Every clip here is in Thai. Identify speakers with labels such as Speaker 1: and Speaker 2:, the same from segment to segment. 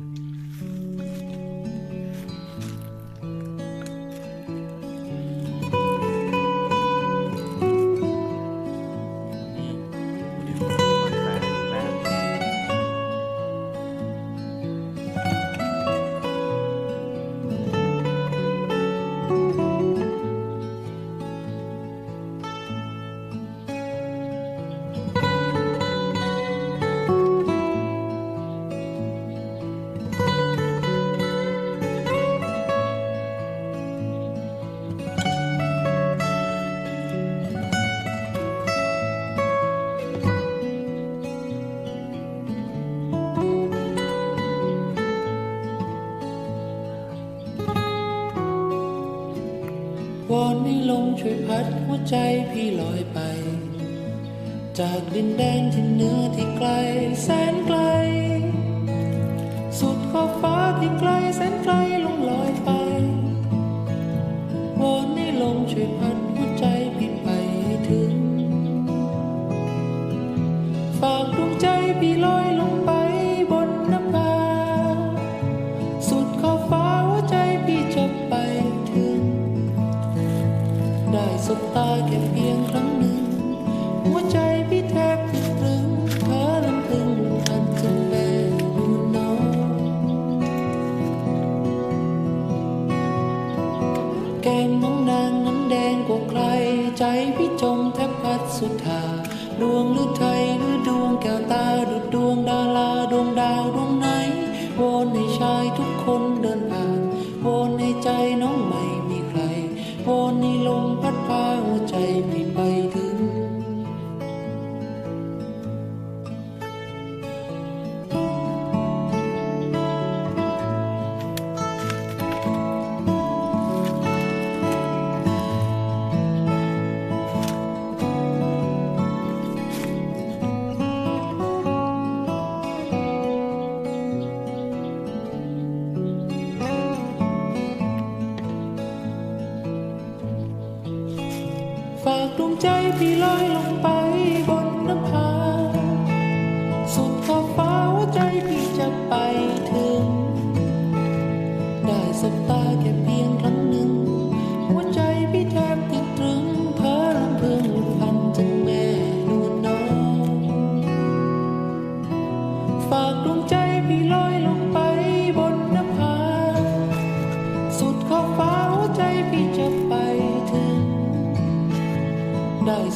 Speaker 1: Mm-hmm.
Speaker 2: ลมช่วยพัดหัวใจพี่ลอยไป จากดินแดนที่เหนือที่ไกลแสนไกล สุดขอบฟ้าที่ไกลแสนไกลลงลอยไปวอนให้ลมช่วยพัดหัวใจพี่ไปให้ถึง ฝากดวงใจพี่ลอย บตาแค่เพียงครั้งหนึ่ง หัวใจพี่แทบตรึงเธอลำพึงอันจะแม่ดูน้องแก้มน้องนางนั้นแดงกว่าใคร ใจพี่จมแทบพัดสุดทาดวงหรือไทยหรือดวงแก้วตาดุดดวงดาราดวงดาวดวงไหนวอนให้ชายทุกคนเดินผ่าน ฝากดวงใจพี่ลอยลงไปบนน้ำพาสุดขอบ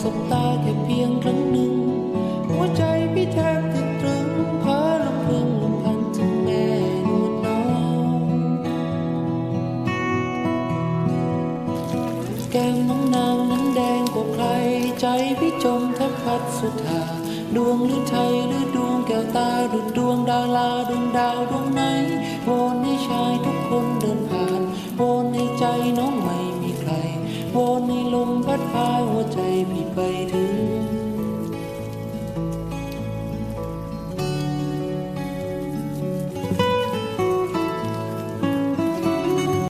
Speaker 2: สบตาแค่เพียงครั้งหนึ่ง หัวใจพี่แทบติดตรึงพาลำพึงลำพันถึงแม่นวลน้อง แก้มน้องนางนั้นแดงกว่าใคร ใจพี่จมแทบพัดสุดาดวงหรือไทยหรือดวงแก้วตาดุดดวงดาราดวงดาวดวงไหนโบนให้ชายทุกคนเดินผ่านโบนในใจน้องมา